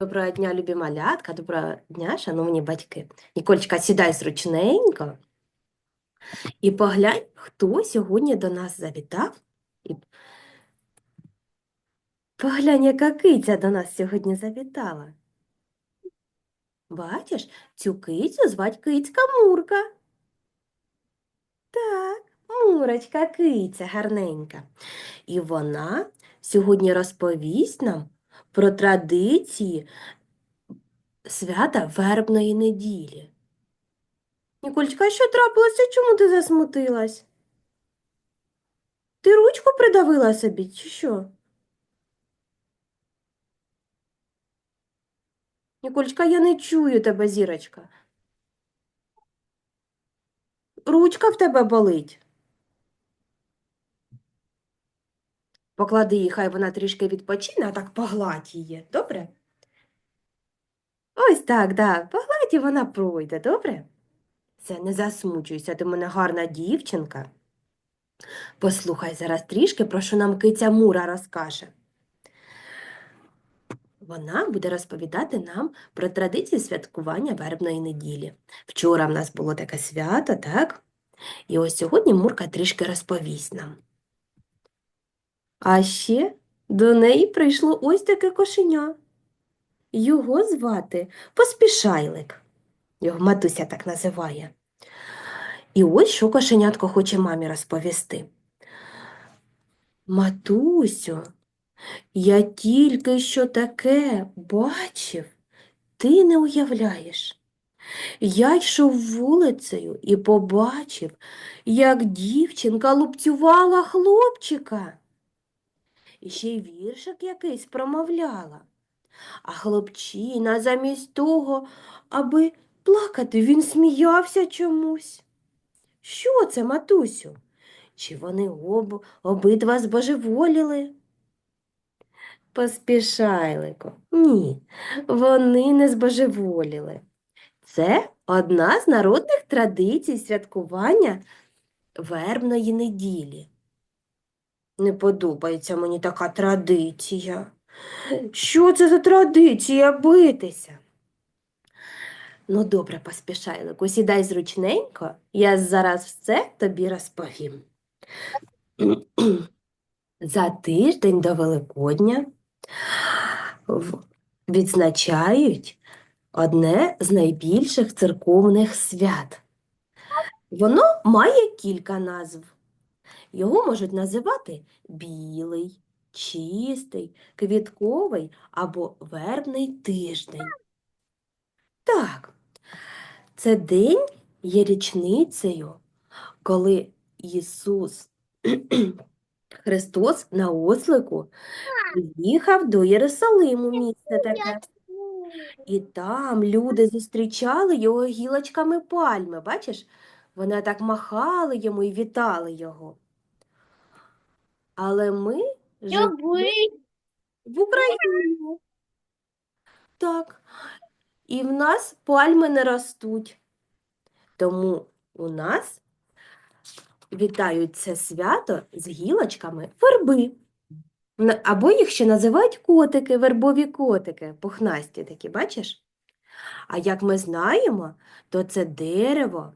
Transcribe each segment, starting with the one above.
Доброго дня, любі малятка, доброго дня, шановні батьки. Ніколечка, сідай зручненько і поглянь, хто сьогодні до нас завітав. Поглянь, яка киця до нас сьогодні завітала. Бачиш, цю кицю звать кицька Мурка. Так, Мурочка, киця гарненька. І вона сьогодні розповість нам про традиції свята вербної неділі. Ніколечка, а що трапилося? Чому ти засмутилась? Ти ручку придавила собі, чи що? Ніколечка, я не чую тебе, зірочка. Ручка в тебе болить. Поклади її, хай вона трішки відпочине, а так погладь її, добре? Ось так, да, погладь і вона пройде, добре? Все, не засмучуйся, ти мене гарна дівчинка. Послухай зараз трішки, про що нам киця Мура розкаже. Вона буде розповідати нам про традиції святкування вербної неділі. Вчора в нас було таке свято, так? І ось сьогодні Мурка трішки розповість нам. А ще до неї прийшло ось таке кошеня. Його звати Поспішайлик. Його матуся так називає. І ось що кошенятко хоче мамі розповісти. Матусю, я тільки що таке бачив, ти не уявляєш. Я йшов вулицею і побачив, як дівчинка лупцювала хлопчика. І ще й віршик якийсь промовляла. А хлопчина замість того, аби плакати, він сміявся чомусь. Що це, матусю? Чи вони об... обидва збожеволіли? Поспішайлику. Ні, вони не збожеволіли. Це одна з народних традицій святкування вербної неділі. Не подобається мені така традиція. Що це за традиція битися? Ну, добре, поспішайлику, сідай зручненько, я зараз все тобі розповім. За тиждень до Великодня відзначають одне з найбільших церковних свят. Воно має кілька назв. Його можуть називати білий, чистий, квітковий або вербний тиждень. Так, це день є річницею, коли Ісус Христос на ослику приїхав до Єрусалиму, місце таке. І там люди зустрічали його гілочками пальми. Бачиш, вони так махали йому і вітали його. Але ми живемо в Україні. Так. І в нас пальми не ростуть. Тому у нас вітають це свято з гілочками верби. Або їх ще називають котики, вербові котики, пухнасті такі, бачиш? А як ми знаємо, то це дерево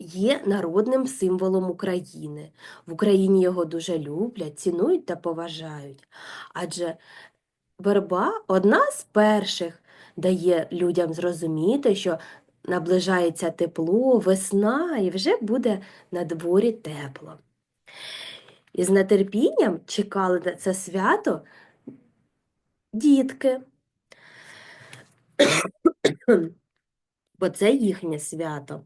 є народним символом України. В Україні його дуже люблять, цінують та поважають. Адже верба одна з перших дає людям зрозуміти, що наближається тепло, весна, і вже буде на дворі тепло. І з нетерпінням чекали на це свято дітки, бо це їхнє свято.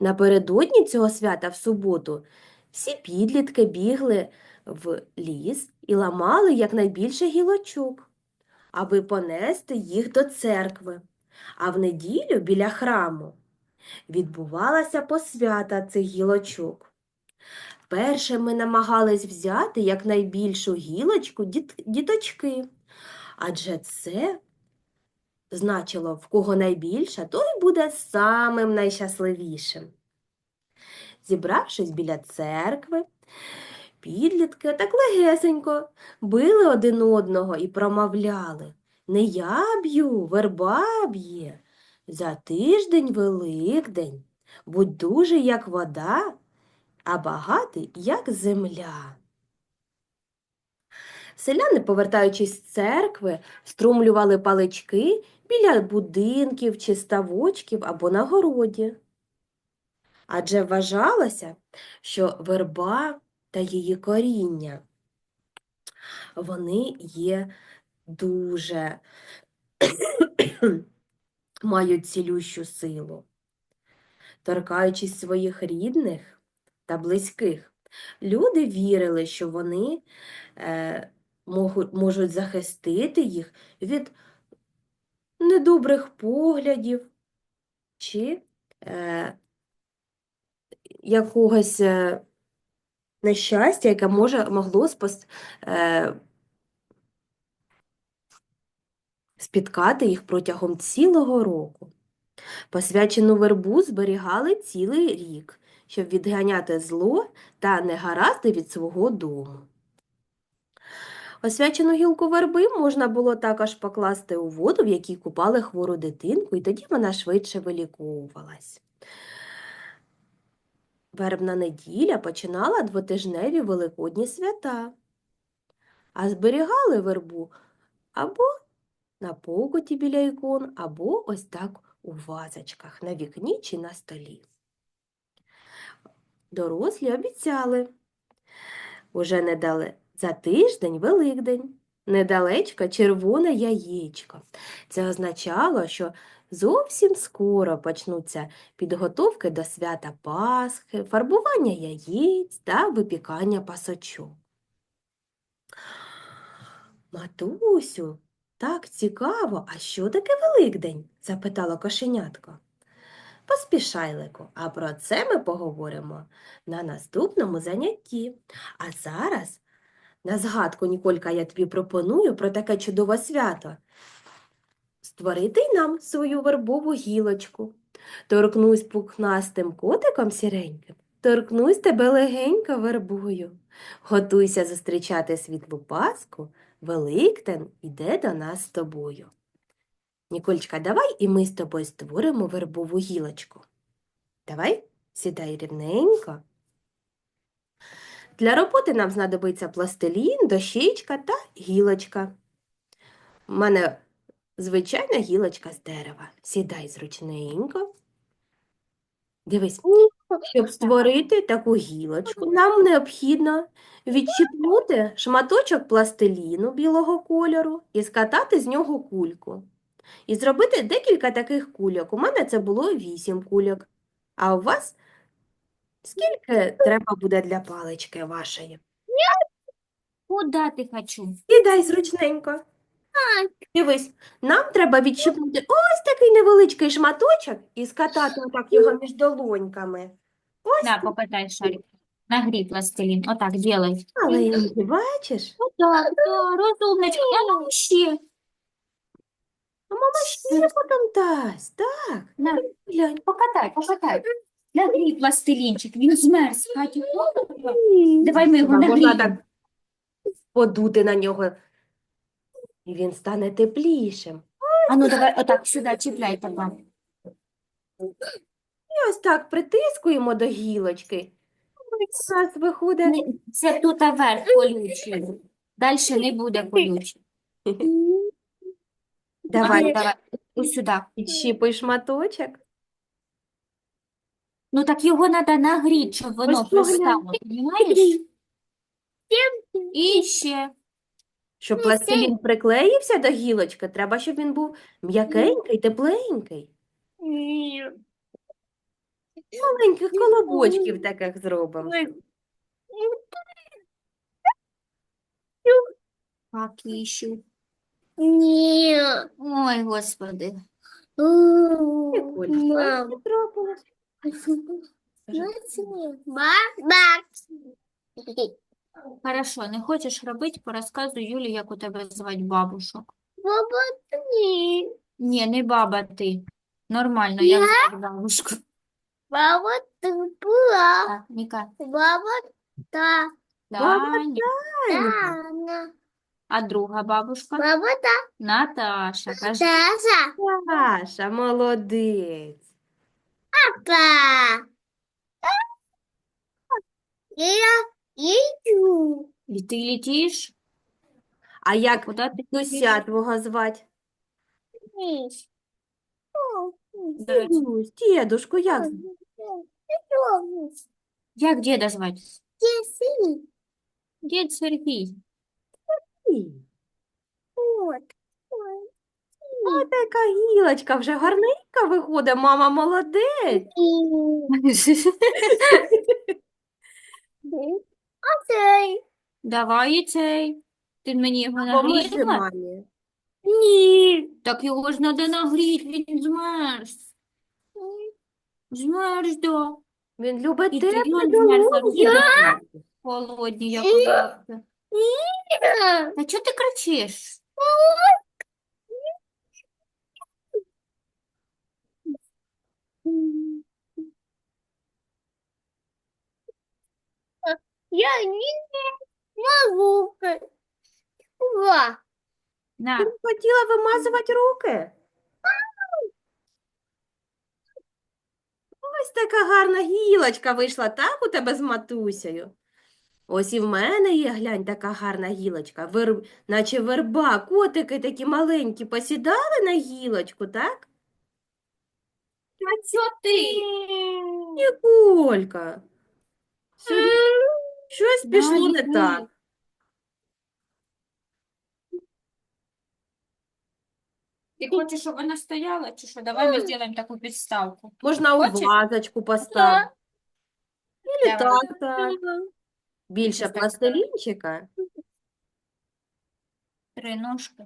Напередодні цього свята в суботу всі підлітки бігли в ліс і ламали якнайбільше гілочок, аби понести їх до церкви. А в неділю біля храму відбувалася посвята цих гілочок. Перше ми намагались взяти якнайбільшу гілочку діт- діточки, адже це значило, в кого найбільша, той буде самим найщасливішим. Зібравшись біля церкви, підлітки так легесенько били один одного і промовляли Не я б'ю, верба б'є. За тиждень Великдень. Будь дуже, як вода, а багатий, як земля. Селяни, повертаючись з церкви, струмлювали палички біля будинків чи ставочків або на городі. Адже вважалося, що верба та її коріння вони є дуже мають цілющу силу. Торкаючись своїх рідних та близьких, люди вірили, що вони е, можуть, захистити їх від недобрих поглядів чи е, якогось е, нещастя, яке може могло спос, е, спіткати їх протягом цілого року. Посвячену вербу зберігали цілий рік, щоб відганяти зло та негаразди від свого дому. Освячену гілку верби можна було також покласти у воду, в якій купали хвору дитинку, і тоді вона швидше виліковувалась. Вербна неділя починала двотижневі великодні свята, а зберігали вербу або на покуті біля ікон, або ось так у вазочках на вікні чи на столі. Дорослі обіцяли. Уже недале за тиждень Великдень, недалечко червоне яєчко. Це означало, що зовсім скоро почнуться підготовки до свята Пасхи, фарбування яєць та випікання пасочок. Матусю, так цікаво, а що таке Великдень? запитало кошенятко. Поспішай, Лико, а про це ми поговоримо на наступному занятті. А зараз, на згадку, Ніколька, я тобі пропоную про таке чудове свято. Створити й нам свою вербову гілочку. Торкнусь пухнастим котиком сіреньким, торкнусь тебе легенько вербою. Готуйся зустрічати світлу Пасху, Великдень іде до нас з тобою. Нікольчка, давай і ми з тобою створимо вербову гілочку. Давай, сідай рівненько. Для роботи нам знадобиться пластилін, дощечка та гілочка. У мене звичайна гілочка з дерева. Сідай зручненько. Дивись, щоб створити таку гілочку, нам необхідно відчіпнути шматочок пластиліну білого кольору і скатати з нього кульку. І зробити декілька таких кульок. У мене це було вісім кульок. А у вас скільки треба буде для палички вашої? Куда ты хочу? Сідай зручненько. Дивись, нам треба відщипнути ось такий невеличкий шматочок і скатати отак його між долоньками. Ось На, покатай шарик. Нагрей пластилин. Вот так делай. маленький, бачиш? Вот так, да, розумничка. Я ще. А мама ще потім дасть. Так, На, глянь. покатай, покатай. Нагрій пластилінчик, він змерз. Катю, Давай ми його Можна так нагріємо. подути на нього, і він стане теплішим. А ну давай отак сюди чіпляй тебе. І ось так притискуємо до гілочки. У нас виходить Не- Це тут верх колючий. Далі не буде колючий. Давай, давай. Ось сюди. відщіпуй шматочок. Ну так його треба нагріти, щоб воно Ось поглянь. пристало. Понімаєш? І ще. Щоб пластилін приклеївся до гілочки, треба, щоб він був м'якенький, тепленький. Маленьких колобочків таких зробимо. Так, іщу. Нет. Ой, господи. Ніколь, Мам. що трапилось? Бабак. Хорошо, не хочеш робити, порозказуй Юлі, як у тебе звати бабушок. Баба ты. Ні, не баба ти. Нормально, як звати бабушку. Баба ты была. Так, Ніка. Баба та. Таня. Таня. Таня. А друга бабушка? Баба та Наташа. Кажи. Таша. Саша, молодець. Папа. Я иду. І ти летиш? А як Куди ти дідуся твого звати? Вниз. Дядь. Дідусь, дідушку, як звати? Вниз. Як діда звати? Теси. Дід Сергій. Вот. О, така гілочка вже гарненька виходить, мама молодець. Окей. Давай і цей. Ти мені його Поможи нагріла? мамі. Ні. Так його ж треба нагріти, він змерз. Змерз, да. Він любить І ти тепле його змерзла, долоні. Холодні, як. Та чого ти кричиш? Я не могу. Ва. На, Ти не хотіла вимазувати руки? Ось така гарна гілочка вийшла, так, у тебе з матусею? Ось і в мене є, глянь, така гарна гілочка, вер... наче верба, котики такі маленькі посідали на гілочку, так? а чого ти? Ніколька, сьогодні щось пішло не так. Ти хочеш, щоб вона стояла, чи що? Давай ми зробимо таку підставку. Можна у Хочеш? вазочку поставити. Или Давай. так, так. Більше так. пластилінчика. Три ножки.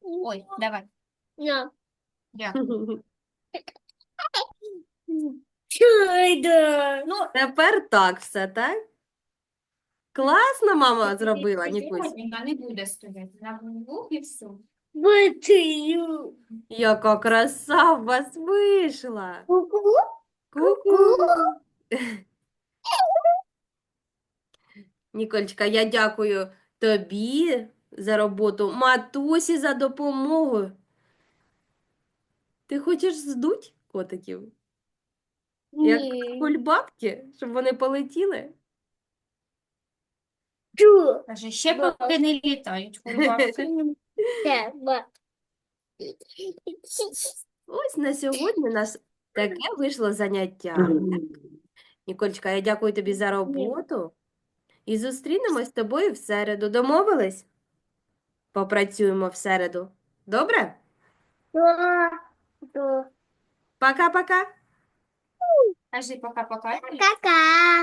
Ой, давай. Я. Дякую. Чудо. Ну, Тепер так все, так? Класно мама зробила, Нікусь. Вона не буде стояти. На двох і все. Бытую. Яка краса в вас вийшла. Ку-ку. Ку-ку. Ніколечка, я дякую тобі за роботу, матусі за допомогу. Ти хочеш здуть котиків? Як Ні. кульбабки, щоб вони полетіли? Чу. Каже, ще поки не літають курбавки. Треба. Ось на сьогодні у нас таке вийшло заняття. Ніколечка, я дякую тобі за роботу. І зустрінемось з тобою в середу. Домовились? Попрацюємо в середу. Добре? Да. Да. Пока-пока. Кажи пока-пока. Кака.